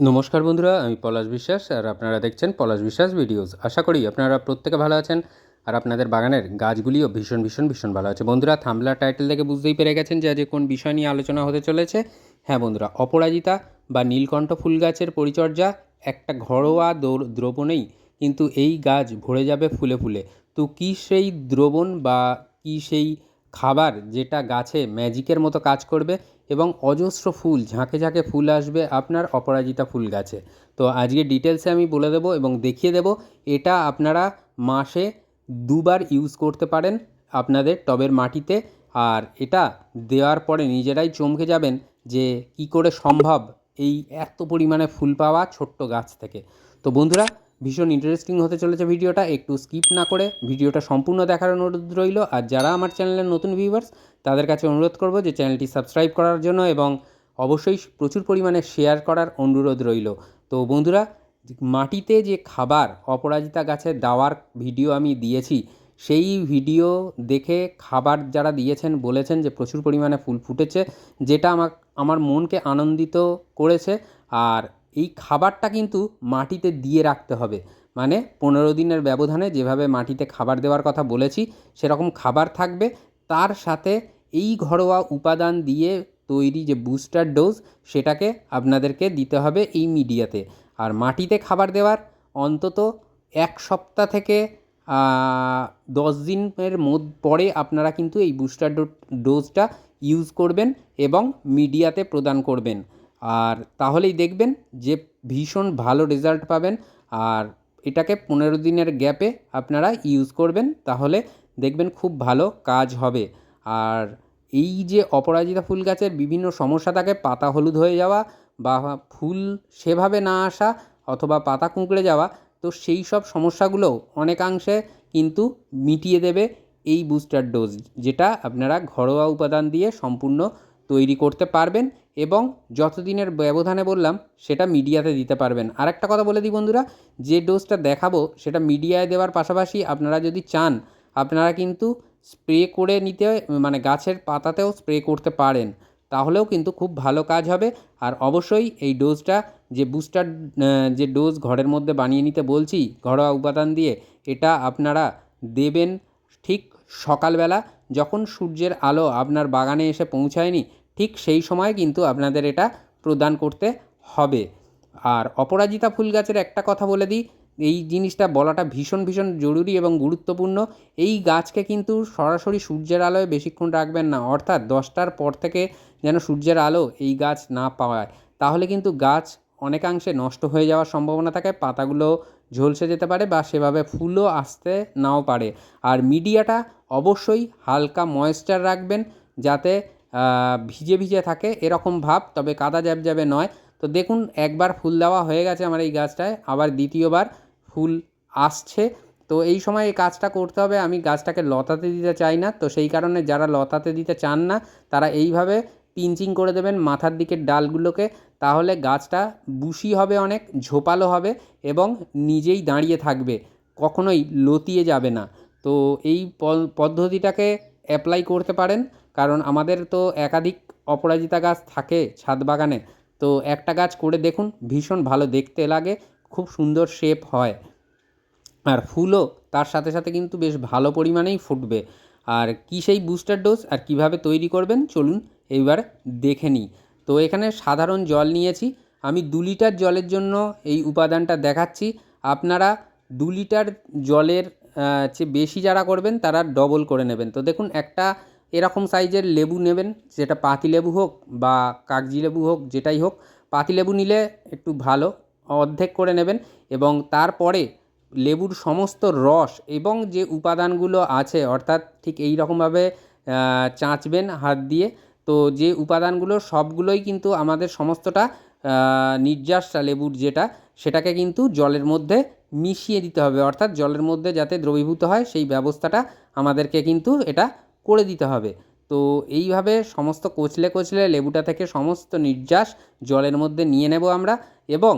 নমস্কার বন্ধুরা, আমি পলাশ বিশ্বাস আর আপনারা দেখছেন পলাশ বিশ্বাস ভিডিওস। আশা করি আপনারা প্রত্যেকে ভালো আছেন আর আপনাদের বাগানের গাছগুলিও ভীষণ ভীষণ ভীষণ ভালো আছে। বন্ধুরা, থামলা টাইটেল দেখে বুঝতেই পেরে গেছেন যে আজকে কোন বিষয় নিয়ে আলোচনা হতে চলেছে। হ্যাঁ বন্ধুরা, অপরাজিতা বা নীলকণ্ঠ ফুল গাছের পরিচর্যা একটা ঘরোয়া দ্রবণেই কিন্তু এই গাছ ভরে যাবে ফুলে ফুলে। তো কী সেই দ্রবণ বা কী সেই খাবার যেটা গাছে ম্যাজিকের মতো কাজ করবে এবং অজস্র ফুল, ঝাঁকে ঝাঁকে ফুল আসবে আপনার অপরাজিতা ফুল গাছে। তো আজকে ডিটেলসে আমি বলে দেবো এবং দেখিয়ে দেবো এটা আপনারা মাসে দুবার ইউজ করতে পারেন আপনাদের টবের মাটিতে আর এটা দেওয়ার পরে নিজেরাই চমকে যাবেন যে কি করে সম্ভব এই এত পরিমাণে ফুল পাওয়া ছোট্ট গাছ থেকে। তো বন্ধুরা ভীষণ ইন্টারেস্টিং হতে চলেছে ভিডিওটা, একটু স্কিপ না করে ভিডিওটা সম্পূর্ণ দেখার অনুরোধ রইল। আর যারা আমার চ্যানেলের নতুন ভিউয়ার্স তাদের কাছে অনুরোধ করব যে চ্যানেলটি সাবস্ক্রাইব করার জন্য এবং অবশ্যই প্রচুর পরিমাণে শেয়ার করার অনুরোধ রইল। তো বন্ধুরা, মাটিতে যে খাবার, অপরাজিতা গাছে দেওয়ার ভিডিও আমি দিয়েছি, সেই ভিডিও দেখে খাবার যারা দিয়েছেন, বলেছেন যে প্রচুর পরিমাণে ফুল ফুটেছে, যেটা আমার আমার মনকে আনন্দিত করেছে। আর এই খাবারটা কিন্তু মাটিতে দিয়ে রাখতে হবে। মানে পনেরো দিনের ব্যবধানে যেভাবে মাটিতে খাবার দেওয়ার কথা বলেছি, সেরকম খাবার থাকবে। তার সাথে এই ঘরোয়া উপাদান দিয়ে তৈরি যে বুস্টার ডোজ, সেটাকে আপনাদেরকে দিতে হবে এই মিডিয়াতে। আর মাটিতে খাবার দেওয়ার অন্তত এক সপ্তাহ থেকে দশ দিনের মধ্য পরে আপনারা কিন্তু এই বুস্টার ডোজটা ইউজ করবেন এবং মিডিয়াতে প্রদান করবেন। আর তাহলেই দেখবেন যে ভীষণ ভালো রেজাল্ট পাবেন। আর এটাকে পনেরো দিনের গ্যাপে আপনারা ইউজ করবেন, তাহলে দেখবেন খুব ভালো কাজ হবে। আর এই যে অপরাজিতা ফুল গাছের বিভিন্ন সমস্যা থাকে পাতা হলুদ হয়ে যাওয়া বা ফুল সেভাবে না আসা অথবা পাতা কুঁকড়ে যাওয়া, তো সেই সব সমস্যাগুলোও অনেকাংশে কিন্তু মিটিয়ে দেবে এই বুস্টার ডোজ যেটা আপনারা ঘরোয়া উপাদান দিয়ে সম্পূর্ণ তৈরি করতে পারবেন এবং যতদিনের ব্যবধানে বললাম, সেটা মিডিয়াতে দিতে পারবেন। আর একটা কথা বলে দিই বন্ধুরা, যে ডোজটা দেখাবো, সেটা মিডিয়ায় দেওয়ার পাশাপাশি আপনারা যদি চান, আপনারা কিন্তু স্প্রে করে নিতে মানে গাছের পাতাতেও স্প্রে করতে পারেন। তাহলেও কিন্তু খুব ভালো কাজ হবে। আর অবশ্যই এই ডোজটা যে বুস্টার যে ডোজ ঘরের মধ্যে বানিয়ে নিতে বলছি, ঘরোয়া উপাদান দিয়ে, এটা আপনারা দেবেন ঠিক সকালবেলা, যখন সূর্যের আলো আপনার বাগানে এসে পৌঁছায়নি ঠিক সেই সময় কিন্তু আপনাদের এটা প্রদান করতে হবে। আর অপরাজিতা ফুল গাছের একটা কথা বলে দিই, এই জিনিসটা বলাটা ভীষণ ভীষণ জরুরি এবং গুরুত্বপূর্ণ। এই গাছকে কিন্তু সরাসরি সূর্যের আলোয় বেশিক্ষণ রাখবেন না, অর্থাৎ দশটার পর থেকে যেন সূর্যের আলো এই গাছ না পাওয়ায়। তাহলে কিন্তু গাছ অনেকাংশে নষ্ট হয়ে যাওয়ার সম্ভাবনা থাকে, পাতাগুলো ঝলসে যেতে পারে বা সেভাবে ফুলও আসতে নাও পারে। আর মিডিয়াটা অবশ্যই হালকা ময়েশ্চার রাখবেন যাতে ভিজে ভিজে থাকে, এরকম ভাব, তবে কাদা জ্যাবজ্যাবে নয়। তো দেখুন, একবার ফুল দেওয়া হয়ে গেছে আমার এই গাছটায়, আবার দ্বিতীয়বার ফুল আসছে। তো এই সময় এই কাজটা করতে হবে, আমি গাছটাকে লতাতে দিতে চাই না। তো সেই কারণে যারা লতাতে দিতে চান না, তারা এইভাবে পিঞ্চিং করে দেবেন মাথার দিকের ডালগুলোকে, তাহলে গাছটা বুশি হবে অনেক, ঝোপালো হবে এবং নিজেই দাঁড়িয়ে থাকবে, কখনোই লতিয়ে যাবে না। তো এই পদ্ধতিটাকে অ্যাপ্লাই করতে পারেন। কারণ আমাদের তো একাধিক অপরাজিতা গাছ থাকে ছাদ বাগানে। তো একটা গাছ করে দেখুন, ভীষণ ভালো দেখতে লাগে, খুব সুন্দর শেপ হয়। আর ফুলও তার সাথে সাথে কিন্তু বেশ ভালো পরিমাণেই ফুটবে। আর কী সেই বুস্টার ডোজ আর কীভাবে তৈরি করবেন, চলুন এইবার দেখে নিই। তো এখানে সাধারণ জল নিয়েছি। আমি দু লিটার জলের জন্য এই উপাদানটা দেখাচ্ছি। আপনারা দু লিটার জলের চেয়ে বেশি যারা করবেন, তারা ডবল করে নেবেন। তো দেখুন, একটা এরকম সাইজের লেবু নেবেন সেটা পাতি লেবু হোক বা কাগজি লেবু হোক, যেটাই হোক, পাতি লেবু নিলে একটু ভালো, অর্ধেক করে নেবেন এবং তারপরে লেবুর সমস্ত রস এবং যে উপাদানগুলো আছে, অর্থাৎ ঠিক এই রকমভাবে চাঁচবেন হাত দিয়ে, তো যে উপাদানগুলো সবগুলোই কিন্তু আমাদের সমস্তটা নির্যাসটা লেবুর যেটা, সেটাকে কিন্তু জলের মধ্যে মিশিয়ে দিতে হবে। অর্থাৎ জলের মধ্যে যাতে দ্রবীভূত হয়, সেই ব্যবস্থাটা আমাদেরকে কিন্তু এটা করে দিতে হবে। তো এইভাবে সমস্ত কচলে কচলে লেবুটা থেকে সমস্ত নির্যাস জলের মধ্যে নিয়ে নেব আমরা এবং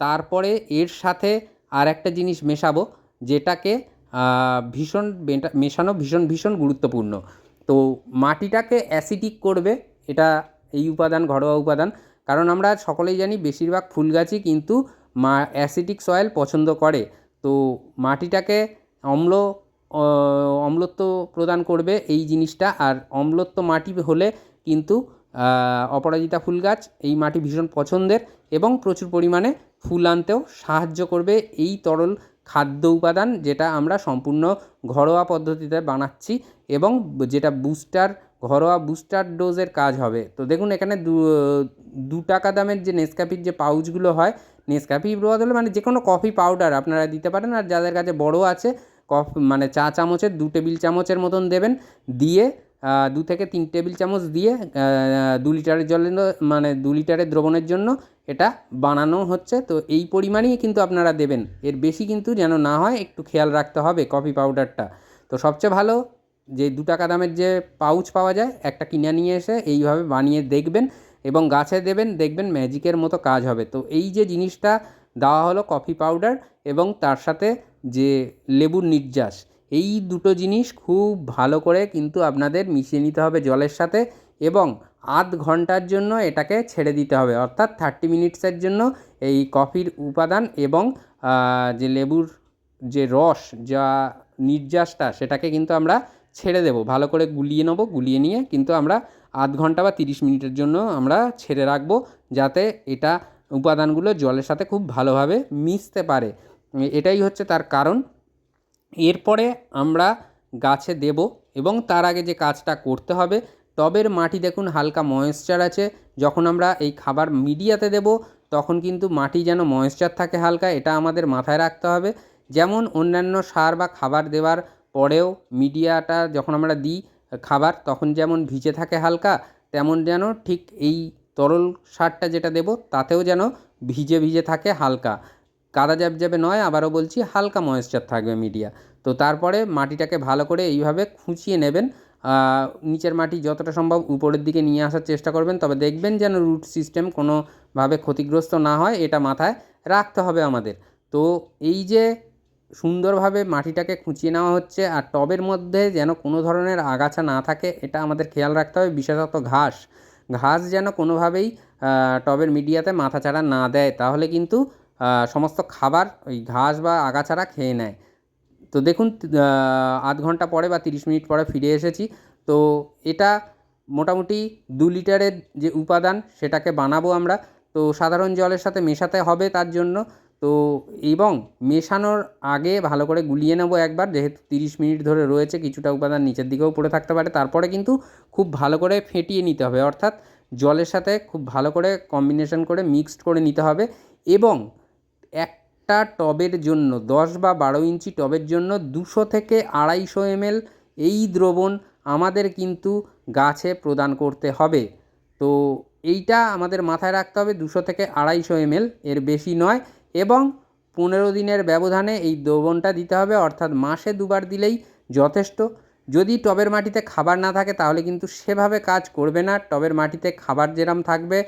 তারপরে এর সাথে আর একটা জিনিস মেশাবো যেটাকে ভীষণ মেশানো ভীষণ ভীষণ গুরুত্বপূর্ণ। তো মাটিটাকে অ্যাসিডিক করবে, এটা এই উপাদান, ঘরোয়া উপাদান। কারণ আমরা সকলেই জানি বেশিরভাগ ফুল গাছই কিন্তু মা অ্যাসিডিক সয়েল পছন্দ করে। তো মাটিটাকে অম্ল অম্লত্ব প্রদান করবে এই জিনিসটা। আর অম্লত্ব মাটি হলে কিন্তু অপরাজিতা ফুল গাছ, এই মাটি ভীষণ পছন্দের এবং প্রচুর পরিমাণে ফুল আনতেও সাহায্য করবে এই তরল খাদ্য উপাদান যেটা আমরা সম্পূর্ণ ঘরোয়া পদ্ধতিতে বানাচ্ছি এবং যেটা বুস্টার, ঘরোয়া বুস্টার ডোজের কাজ হবে। তো দেখুন এখানে দু টাকা দামের যে নেসক্যাফির যে পাউচগুলো হয় নেসক্যাফি বদলে মানে যে কোনো কফি পাউডার আপনারা দিতে পারেন। আর যাদের কাছে বড় আছে কফ মানে চা চামচের দু টেবিল চামচের মতন দেবেন, দিয়ে দু থেকে তিন টেবিল চামচ দিয়ে দু লিটারের জলের মানে দু লিটারের দ্রবণের জন্য এটা বানানো হচ্ছে। তো এই পরিমাণেই কিন্তু আপনারা দেবেন। এর বেশি কিন্তু যেন না হয়, একটু খেয়াল রাখতে হবে কফি পাউডারটা। তো সবচেয়ে ভালো, যে দু টাকা দামের যে পাউচ পাওয়া যায়, একটা কিনে নিয়ে এসে এইভাবে বানিয়ে দেখবেন এবং গাছে দেবেন, দেখবেন ম্যাজিকের মতো কাজ হবে। তো এই যে জিনিসটা দেওয়া হলো কফি পাউডার এবং তার সাথে যে লেবুর নির্যাস, এই দুটো জিনিস খুব ভালো করে কিন্তু আপনাদের মিশিয়ে নিতে হবে জলের সাথে এবং আধ ঘণ্টার জন্য এটাকে ছেড়ে দিতে হবে। অর্থাৎ থার্টি মিনিটসের জন্য এই কফির উপাদান এবং যে লেবুর যে রস, যা নির্যাসটা, সেটাকে কিন্তু আমরা ছেড়ে দেবো। ভালো করে গুলিয়ে নেব, গুলিয়ে নিয়ে কিন্তু আমরা আধ ঘণ্টা বা তিরিশ মিনিটের জন্য আমরা ছেড়ে রাখব, যাতে এটা উপাদানগুলো জলের সাথে খুব ভালোভাবে মিশতে পারে। এটাই হচ্ছে তার কারণ। এরপরে আমরা গাছে দেব এবং তার আগে যে কাজটা করতে হবে, টবের মাটি দেখুন হালকা ময়েশ্চার আছে। যখন আমরা এই খাবার মিডিয়াতে দেব, তখন কিন্তু মাটি যেন ময়েশ্চার থাকে হালকা, এটা আমাদের মাথায় রাখতে হবে। যেমন অন্যান্য সার বা খাবার দেওয়ার পরেও মিডিয়াটা যখন আমরা দিই খাবার, তখন যেমন ভিজে থাকে হালকা, তেমন যেন ঠিক এই তরল সারটা যেটা দেব, তাতেও যেন ভিজে ভিজে থাকে হালকা। কাদা জ্যাবজ্যাবে নয়, আবারও বলছি হালকা ময়েশ্চার থাকবে মিডিয়া তো তারপরে মাটিটাকে ভালো করে এইভাবে খুঁচিয়ে নেবেন। নিচের মাটি যতটা সম্ভব উপরের দিকে নিয়ে আসার চেষ্টা করবেন, তবে দেখবেন যেন রুট সিস্টেম কোনোভাবে ক্ষতিগ্রস্ত না হয়, এটা মাথায় রাখতে হবে আমাদের। তো এই যে সুন্দরভাবে মাটিটাকে খুঁচিয়ে নেওয়া হচ্ছে, আর টবের মধ্যে যেন কোনো ধরনের আগাছা না থাকে, এটা আমাদের খেয়াল রাখতে হবে, বিশেষত ঘাস। ঘাস যেন কোনোভাবেই টবের মিডিয়াতে মাথাচাড়া না দেয়, তাহলে কিন্তু সমস্ত খাবার ওই ঘাস বা আগাছারা খেয়ে নেয়। তো দেখুন আধ ঘণ্টা পরে বা তিরিশ মিনিট পরে ফিরে এসেছি। তো এটা মোটামুটি দু লিটারের যে উপাদান, সেটাকে বানাবো আমরা। তো সাধারণ জলের সাথে মেশাতে হবে তার জন্য। তো এবং মেশানোর আগে ভালো করে গুলিয়ে নেব একবার, যেহেতু তিরিশ মিনিট ধরে রয়েছে, কিছুটা উপাদান নিচের দিকেও পড়ে থাকতে পারে। তারপরে কিন্তু খুব ভালো করে ফেটিয়ে নিতে হবে, অর্থাৎ জলের সাথে খুব ভালো করে কম্বিনেশন করে মিক্সড করে নিতে হবে। এবং একটা টবের জন্য, দশ বা বারো ইঞ্চি টবের জন্য দুশো থেকে আড়াইশো এমএল এই দ্রবণ আমাদের কিন্তু গাছে প্রদান করতে হবে। তো এইটা আমাদের মাথায় রাখতে হবে, দুশো থেকে আড়াইশো এমএল এর বেশি নয় এবং পনেরো দিনের ব্যবধানে এই দ্রবণটা দিতে হবে, অর্থাৎ মাসে দুবার দিলেই যথেষ্ট। যদি টবের মাটিতে খাবার না থাকে তাহলে কিন্তু সেভাবে কাজ করবে না, টবের মাটিতে খাবার যেরম থাকবে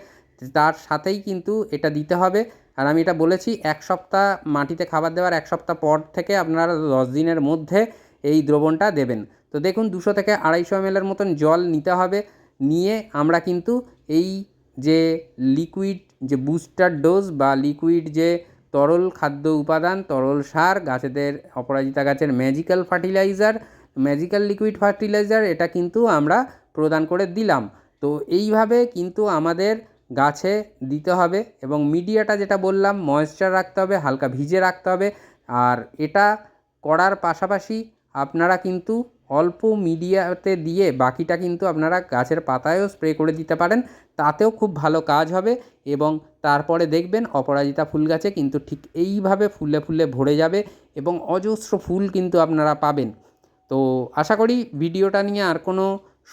তার সাথেই কিন্তু এটা দিতে হবে। আর আমি এটা বলেছি, এক সপ্তাহ মাটিতে খাবার দেওয়ার এক সপ্তাহ পর থেকে আপনারা দশ দিনের মধ্যে এই দ্রবণটা দেবেন। তো দেখুন, দুশো থেকে আড়াইশো এমএলের মতন জল নিতে হবে। নিয়ে আমরা কিন্তু এই যে লিকুইড যে বুস্টার ডোজ বা লিকুইড যে তরল খাদ্য উপাদান, তরল সার, গাছেদের অপরাজিতা গাছের magical fertiliser magical liquid fertiliser এটা কিন্তু আমরা প্রদান করে দিলাম। তো এইভাবে কিন্তু আমাদের গাছে দিতে হবে এবং মিডিয়াটা যেটা বললাম ময়েশ্চার রাখতে হবে, হালকা ভিজে রাখতে হবে। আর এটা করার পাশাপাশি আপনারা কিন্তু অল্প মিডিয়াতে দিয়ে বাকিটা কিন্তু আপনারা গাছের পাতায়ও স্প্রে করে দিতে পারেন। তাতেও খুব ভালো কাজ হবে এবং তারপরে দেখবেন অপরাজিতা ফুল গাছে কিন্তু ঠিক এইভাবে ফুলে ফুলে ভরে যাবে এবং অজস্র ফুল কিন্তু আপনারা পাবেন। তো আশা করি ভিডিওটা নিয়ে আর কোনো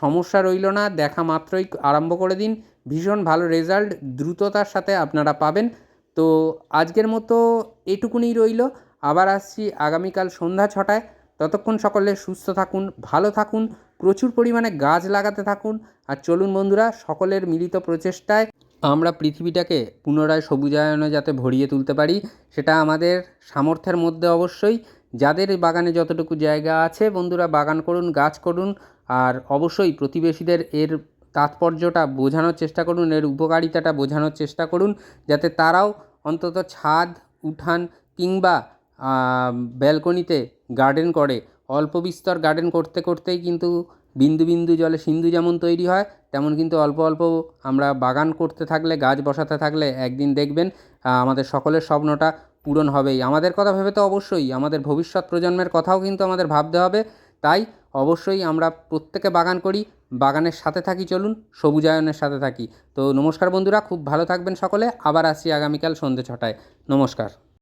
সমস্যা রইল না। দেখা মাত্রই আরম্ভ করে দিন। ভীষণ ভালো রেজাল্ট দ্রুততার সাথে আপনারা পাবেন। তো আজকের মতো এটুকুনি রইল। আবার আসছি আগামীকাল সন্ধ্যা ছটায়। ততক্ষণ সকলে সুস্থ থাকুন, ভালো থাকুন, প্রচুর পরিমাণে গাছ লাগাতে থাকুন। আর চলুন বন্ধুরা, সকলের মিলিত প্রচেষ্টায় আমরা পৃথিবীটাকে পুনরায় সবুজায়নে যাতে ভরিয়ে তুলতে পারি, সেটা আমাদের সামর্থ্যের মধ্যে অবশ্যই। যাদের বাগানে যতটুকু জায়গা আছে বন্ধুরা, বাগান করুন, গাছ করুন। আর অবশ্যই প্রতিবেশীদের এর তাৎপর্যটা বোঝানোর চেষ্টা করুন, এর উপকারিতাটা বোঝানোর চেষ্টা করুন, যাতে তারাও অন্তত ছাদ, উঠান কিংবা ব্যালকনিতে গার্ডেন করে। অল্প বিস্তর গার্ডেন করতে করতেই কিন্তু বিন্দু বিন্দু জলে সিন্ধু যেমন তৈরি হয়, তেমন কিন্তু অল্প অল্প আমরা বাগান করতে থাকলে, গাছ বসাতে থাকলে একদিন দেখবেন আমাদের সকলের স্বপ্নটা পূরণ হবেই। আমাদের কথা ভেবে তো অবশ্যই, আমাদের ভবিষ্যৎ প্রজন্মের কথাও কিন্তু আমাদের ভাবতে হবে। তাই অবশ্যই আমরা প্রত্যেকে বাগান করি, বাগানের সাথে থাকি, চলুন সবুজায়নের সাথে থাকি। তো নমস্কার বন্ধুরা, খুব ভালো থাকবেন সকলে, আবার আসি আগামীকাল সন্ধ্যে ছটায়। নমস্কার।